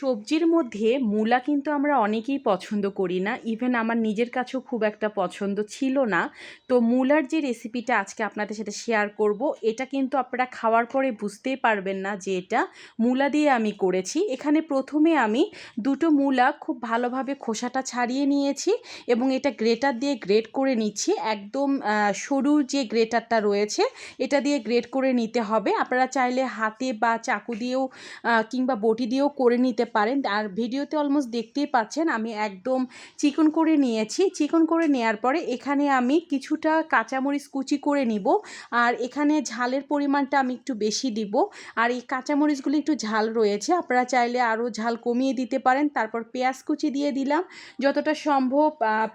সবজির মধ্যে মূলা কিন্তু আমরা অনেকেই পছন্দ করি না। ইভেন আমার নিজের কাছেও খুব একটা পছন্দ ছিল না। তো মূলার যে রেসিপিটা আজকে আপনাদের সাথে শেয়ার করব, এটা কিন্তু আপনারা খাওয়ার পরে বুঝতেই পারবেন না যে এটা মূলা দিয়ে আমি করেছি। এখানে প্রথমে আমি দুটো মূলা খুব ভালোভাবে খোসাটা ছাড়িয়ে নিয়েছি এবং এটা গ্রেটার দিয়ে গ্রেট করে নিচ্ছি। একদম সরু যে গ্রেটারটা রয়েছে, এটা দিয়ে গ্রেট করে নিতে হবে। আপনারা চাইলে হাতে বা চাকু দিয়েও কিংবা বটি দিয়েও করে নিতে পারেন। আর ভিডিওতে অলমোস্ট দেখতেই পাচ্ছেন, আমি একদম চিকন করে নিয়েছি। চিকন করে নেওয়ার পরে এখানে আমি কিছুটা কাঁচামরিচ কুচি করে নিব। আর এখানে ঝালের পরিমাণটা আমি একটু বেশি দিব। আর এই কাঁচামরিচগুলি একটু ঝাল রয়েছে, আপনারা চাইলে আরও ঝাল কমিয়ে দিতে পারেন। তারপর পেঁয়াজ কুচি দিয়ে দিলাম। যতটা সম্ভব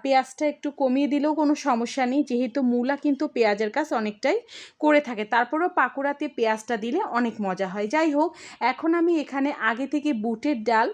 পেঁয়াজটা একটু কমিয়ে দিলেও কোনো সমস্যা নেই। যেহেতু মূলা কিন্তু পেঁয়াজের কাজ অনেকটাই করে থাকে। তারপরেও পাকোড়াতে পেঁয়াজটা দিলে অনেক মজা হয়। যাই হোক, এখন আমি এখানে আগে থেকে বুটের ডাল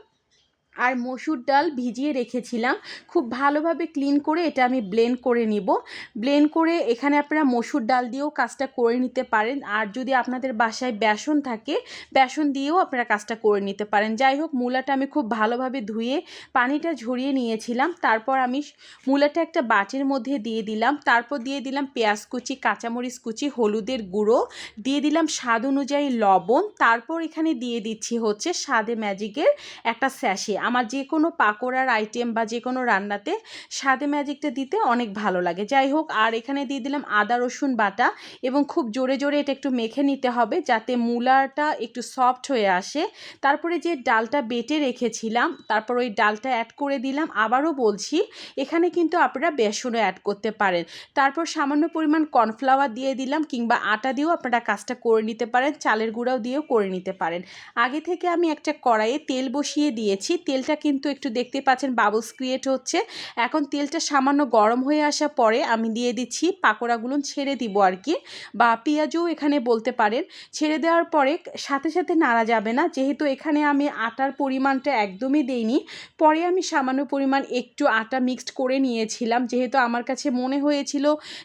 আর মসুর ডাল ভিজিয়ে রেখেছিলাম। খুব ভালোভাবে ক্লিন করে এটা আমি ব্লেন্ড করে নিব। ব্লেন্ড করে এখানে আপনারা মসুর ডাল দিয়েও কাজটা করে নিতে পারেন। আর যদি আপনাদের বাসায় বেসন থাকে, বেসন দিয়েও আপনারা কাজটা করে নিতে পারেন। যাই হোক, মূলাটা আমি খুব ভালোভাবে ধুয়ে পানিটা ঝরিয়ে নিয়েছিলাম। তারপর আমি মূলাটা একটা বাটির মধ্যে দিয়ে দিলাম। তারপর দিয়ে দিলাম পেঁয়াজ কুচি, কাঁচামরিচ কুচি, হলুদের গুঁড়ো। দিয়ে দিলাম স্বাদ অনুযায়ী লবণ। তারপর এখানে দিয়ে দিচ্ছি হচ্ছে স্বাদে ম্যাজিকের একটা স্যাশে আমার যে কোনো পাকোড়ার আইটেম বা যে কোনো রান্নাতে স্বাদে ম্যাজিকটা দিতে অনেক ভালো লাগে। যাই হোক, আর এখানে দিয়ে দিলাম আদা, রসুন বাটা এবং খুব জোরে জোরে এটা একটু মেখে নিতে হবে যাতে মূলাটা একটু সফট হয়ে আসে। তারপরে যে ডালটা বেটে রেখেছিলাম, তারপর ওই ডালটা অ্যাড করে দিলাম। আবারও বলছি, এখানে কিন্তু আপনারা বেসনও অ্যাড করতে পারেন। তারপর সামান্য পরিমাণ কর্নফ্লাওয়ার দিয়ে দিলাম কিংবা আটা দিয়েও আপনারা কাজটা করে নিতে পারেন, চালের গুঁড়াও দিয়েও করে নিতে পারেন। আগে থেকে আমি একটা কড়াইয়ে তেল বসিয়ে দিয়েছি। তেলটা কিন্তু একটু দেখতে পাচ্ছেন বাবলস ক্রিয়েট হচ্ছে। এখন তেলটা সামান্য গরম হয়ে আসার পরে আমি দিয়ে দিচ্ছি পাকোড়াগুলো ছেড়ে দিব আর কি বা পেঁয়াজও এখানে বলতে পারেন। ছেড়ে দেওয়ার পরে সাথে সাথে নাড়া যাবে না। যেহেতু এখানে আমি আটার পরিমাণটা একদমই দেইনি, পরে আমি সামান্য পরিমাণ একটু আটা মিক্সড করে নিয়েছিলাম। যেহেতু আমার কাছে মনে হয়েছিল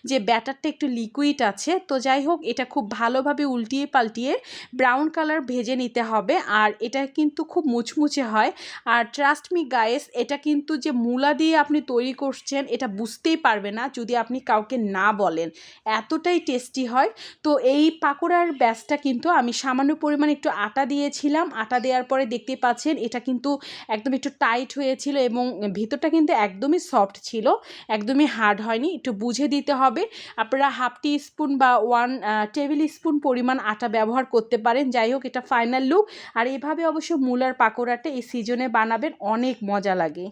যে ব্যাটারটা একটু লিকুইড আছে, তো যাই হোক এটা খুব ভালোভাবে উল্টিয়ে পাল্টিয়ে ব্রাউন কালার ভেজে নিতে হবে। আর এটা কিন্তু খুব মুচমুচে হয়। আর ট্রাস্ট মি গায়েস এটা কিন্তু যে মূলা দিয়ে আপনি তৈরি করছেন, এটা বুঝতেই পারবে না যদি আপনি কাউকে না বলেন। এতটাই টেস্টি হয়। তো এই পাকোড়ার ব্যাসটা কিন্তু আমি সামান্য পরিমাণে একটু আটা দিয়েছিলাম। আটা দেওয়ার পরে দেখতে পাচ্ছেন, এটা কিন্তু একদম একটু টাইট হয়েছিল এবং ভিতরটা কিন্তু একদমই সফট ছিল। একদমই হার্ড হয়নি। একটু বুঝে দিতে হবে। আপনারা হাফ টি স্পুন বা ওয়ান টেবিল স্পুন পরিমাণ আটা ব্যবহার করতে পারেন। যাই হোক, এটা ফাইনাল লুক আর এভাবে অবশ্য মূলার পাকোড়াটা এই সিজনে বানাবেন অনেক মজা লাগে।